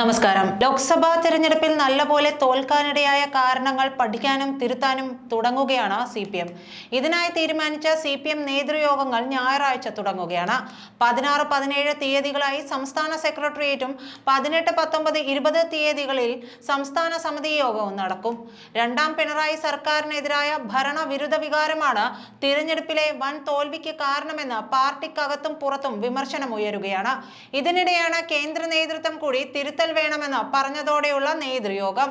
നമസ്കാരം. ലോക്സഭാ തെരഞ്ഞെടുപ്പിൽ നല്ലപോലെ തോൽക്കാനിടയായ കാരണങ്ങൾ പഠിക്കാനും തിരുത്താനും തുടങ്ങുകയാണ് സി പി എം. ഇതിനായി തീരുമാനിച്ച സി പി എം നേതൃയോഗങ്ങൾ ഞായറാഴ്ച തുടങ്ങുകയാണ്. പതിനാറ് പതിനേഴ് തീയതികളായി സംസ്ഥാന സെക്രട്ടേറിയറ്റും പതിനെട്ട് പത്തൊമ്പത് ഇരുപത് തീയതികളിൽ സംസ്ഥാന സമിതി യോഗവും നടക്കും. രണ്ടാം പിണറായി സർക്കാരിനെതിരായ ഭരണവിരുദ്ധ വികാരമാണ് തിരഞ്ഞെടുപ്പിലെ വൻ തോൽവിക്ക് കാരണമെന്ന് പാർട്ടിക്കകത്തും പുറത്തും വിമർശനം ഉയരുകയാണ് ഇതിനിടെയാണ് കേന്ദ്ര നേതൃത്വം കൂടി തിരുത്തൽ വേണമെന്ന് പറഞ്ഞതോടെയുള്ള നേതൃയോഗം.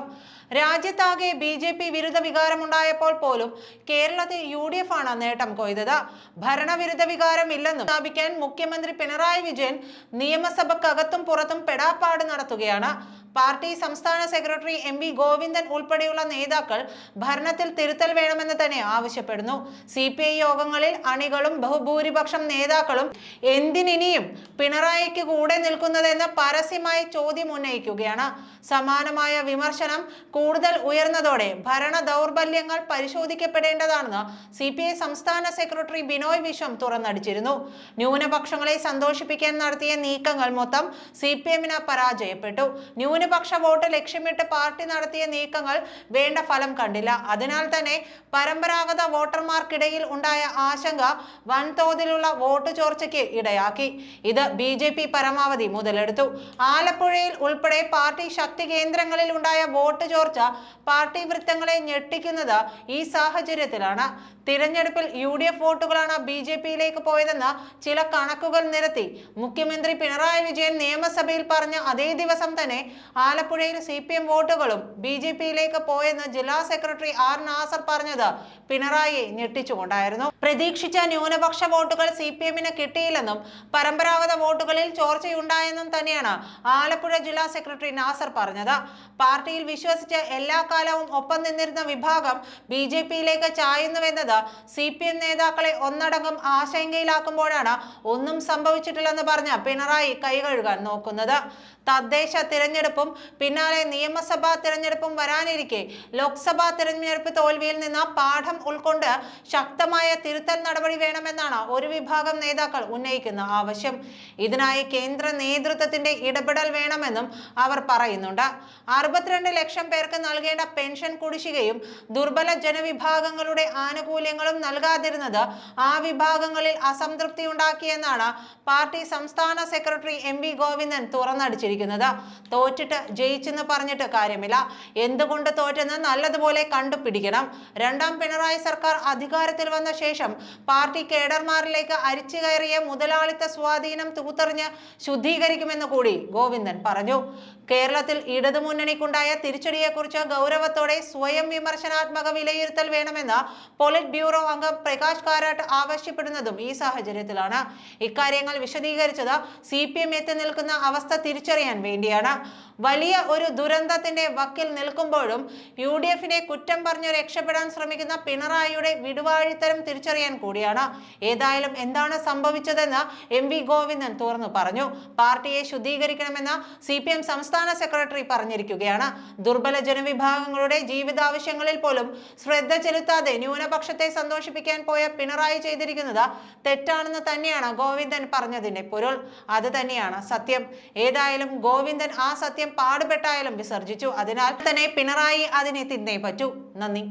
രാജ്യത്താകെ ബി ജെ പി വിരുദ്ധ വികാരമുണ്ടായപ്പോൾ പോലും കേരളത്തിൽ യു ഡി എഫ് ആണ് നേട്ടം കൊയ്തത്. ഭരണവിരുദ്ധ വികാരം ഇല്ലെന്നും സ്ഥാപിക്കാൻ മുഖ്യമന്ത്രി പിണറായി വിജയൻ നിയമസഭക്കകത്തും പുറത്തും പെടാപ്പാട് നടത്തുകയാണ്. പാർട്ടി സംസ്ഥാന സെക്രട്ടറി എം വി ഗോവിന്ദൻ ഉൾപ്പെടെയുള്ള നേതാക്കൾ ഭരണത്തിൽ തിരുത്തൽ വേണമെന്ന് തന്നെ ആവശ്യപ്പെടുന്നു. സി പി ഐ യോഗങ്ങളിൽ അണികളും ബഹുഭൂരിപക്ഷം നേതാക്കളും എന്തിനിനിയും പിണറായിക്ക് കൂടെ നിൽക്കുന്നതെന്ന് പരസ്യമായി ചോദ്യം ഉന്നയിക്കുകയാണ്. സമാനമായ വിമർശനം കൂടുതൽ ഉയർന്നതോടെ ഭരണ ദൗർബല്യങ്ങൾ പരിശോധിക്കപ്പെടേണ്ടതാണെന്ന് സി പി ഐ സംസ്ഥാന സെക്രട്ടറി ബിനോയ് വിശ്വം തുറന്നടിച്ചിരുന്നു. ന്യൂനപക്ഷങ്ങളെ സന്തോഷിപ്പിക്കാൻ നടത്തിയ നീക്കങ്ങൾ മൊത്തം സി പി എമ്മിന് പരാജയപ്പെട്ടു ന്യൂനപക്ഷ വോട്ട് ലക്ഷ്യമിട്ട് പാർട്ടി നടത്തിയ നീക്കങ്ങൾ വേണ്ട ഫലം കണ്ടില്ല. അതിനാൽ തന്നെ പരമ്പരാഗത വോട്ടർമാർക്കിടയിൽ ഉണ്ടായ ആശങ്ക വൻതോതിലുള്ള വോട്ട് ചോർച്ചയ്ക്ക് ഇടയാക്കി. ഇത് ബി ജെ പി പരമാവധി മുതലെടുത്തു. ആലപ്പുഴയിൽ ഉൾപ്പെടെ പാർട്ടി ശക്തി കേന്ദ്രങ്ങളിൽ ഉണ്ടായ വോട്ട് ചോർച്ച പാർട്ടി വൃത്തങ്ങളെ ഞെട്ടിക്കുന്നത് ഈ സാഹചര്യത്തിലാണ്. തിരഞ്ഞെടുപ്പിൽ യു ഡി എഫ് വോട്ടുകളാണ് ബി ജെ പിയിലേക്ക് പോയതെന്ന് ചില കണക്കുകൾ നിരത്തി. മുഖ്യമന്ത്രി പിണറായി വിജയൻ നിയമസഭയിൽ പറഞ്ഞ അതേ ദിവസം തന്നെ ആലപ്പുഴയിൽ സി പി എം വോട്ടുകളും ബി ജെ പിയിലേക്ക് പോയെന്ന് ജില്ലാ സെക്രട്ടറി ആർ നാസർ പറഞ്ഞത് പിണറായി ഞെട്ടിച്ചുകൊണ്ടായിരുന്നു. പ്രതീക്ഷിച്ച ന്യൂനപക്ഷ വോട്ടുകൾ സി പി എമ്മിന് കിട്ടിയില്ലെന്നും പരമ്പരാഗത വോട്ടുകളിൽ ചോർച്ചയുണ്ടായെന്നും തന്നെയാണ് ആലപ്പുഴ ജില്ലാ സെക്രട്ടറി നാസർ പറഞ്ഞത്. പാർട്ടിയിൽ വിശ്വസിച്ച് എല്ലാ കാലവും ഒപ്പം നിന്നിരുന്ന വിഭാഗം ബി ജെ പിയിലേക്ക് ചായുന്നുവെന്നത് സി പി എം നേതാക്കളെ ഒന്നടങ്കം ആശങ്കയിലാക്കുമ്പോഴാണ് ഒന്നും സംഭവിച്ചിട്ടില്ലെന്ന് പറഞ്ഞ പിണറായി കൈകഴുകാൻ നോക്കുന്നത്. തദ്ദേശ തിരഞ്ഞെടുപ്പും പിന്നാലെ നിയമസഭാ തിരഞ്ഞെടുപ്പും വരാനിരിക്കെ. ലോക്സഭാ തിരഞ്ഞെടുപ്പ് തോൽവിയിൽ നിന്ന് പാഠം ഉൾക്കൊണ്ട് ശക്തമായ തിരുത്തൽ നടപടി വേണമെന്നാണ് ഒരു വിഭാഗം നേതാക്കൾ ഉന്നയിക്കുന്ന ആവശ്യം. ഇതിനായി കേന്ദ്ര നേതൃത്വത്തിന്റെ ഇടപെടൽ വേണമെന്നും അവർ പറയുന്നുണ്ട്. അറുപത്തിരണ്ട് ലക്ഷം പേർക്ക് നൽകേണ്ട പെൻഷൻ കുടിശ്ശികയും ദുർബല ജനവിഭാഗങ്ങളുടെ ആനുകൂല്യങ്ങളും നൽകാതിരുന്നത് ആ വിഭാഗങ്ങളിൽ അസംതൃപ്തി ഉണ്ടാക്കിയെന്നാണ് പാർട്ടി സംസ്ഥാന സെക്രട്ടറി എം വി ഗോവിന്ദൻ തുറന്നടിച്ചിരിക്കുന്നത്. തോറ്റിട്ട് ജയിച്ചെന്ന് പറഞ്ഞിട്ട് കാര്യമില്ല. എന്തുകൊണ്ട് തോറ്റെന്ന് നല്ലതുപോലെ കണ്ടുപിടിക്കണം. രണ്ടാം പിണറായി സർക്കാർ അധികാരത്തിൽ വന്ന ശേഷം പാർട്ടി കേഡർമാരിലേക്ക് അരിച്ചു കയറിയ മുതലാളിത്ത സ്വാധീനം തൂത്തെറിഞ്ഞ് ശുദ്ധീകരിക്കുമെന്ന് കൂടി ഗോവിന്ദൻ പറഞ്ഞു. കേരളത്തിൽ ഇടതുമുന്നണിക്കുണ്ടായ തിരിച്ചടിയെക്കുറിച്ച് ഗൗരവത്തോടെ സ്വയം വിമർശനാത്മക വിലയിരുത്തൽ വേണമെന്ന് പോളിറ്റ് ബ്യൂറോ അംഗം പ്രകാശ് കാരാട്ട് ആവശ്യപ്പെടുന്നതും ഈ സാഹചര്യത്തിലാണ്. ഇക്കാര്യങ്ങൾ വിശദീകരിച്ചത് സി പി എം എത്തി നിൽക്കുന്ന അവസ്ഥ തിരിച്ചറിയാൻ വേണ്ടിയാണ് വലിയ ഒരു ദുരന്തത്തിന്റെ വക്കിൽ നിൽക്കുമ്പോഴും യു ഡി എഫിനെ കുറ്റം പറഞ്ഞു രക്ഷപ്പെടാൻ ശ്രമിക്കുന്ന പിണറായിയുടെ വിടുവാഴിത്തരം തിരിച്ചറിയാൻ കൂടിയാണ്. ഏതായാലും എന്താണ് സംഭവിച്ചതെന്ന് എം വി ഗോവിന്ദൻ തുറന്നു പറഞ്ഞു. പാർട്ടിയെ ശുദ്ധീകരിക്കണമെന്ന് സി പി എം സംസ്ഥാന സെക്രട്ടറി പറഞ്ഞിരിക്കുകയാണ്. ദുർബല ജനവിഭാഗങ്ങളുടെ ജീവിതാവശ്യങ്ങളിൽ പോലും ശ്രദ്ധ ചെലുത്താതെ ന്യൂനപക്ഷത്തെ സന്തോഷിപ്പിക്കാൻ പോയ പിണറായി ചെയ്തിരിക്കുന്നത് തെറ്റാണെന്ന് തന്നെയാണ് ഗോവിന്ദൻ പറഞ്ഞതിന്റെ പൊരുൾ. അത് തന്നെയാണ് സത്യം. ഏതായാലും ഗോവിന്ദൻ ആ സത്യം പാടുപെട്ടായാലും വിസർജിച്ചു. അതിനാൽ തന്നെ പിണറായി അതിനെ തിന്നേ പറ്റൂ. നന്ദി.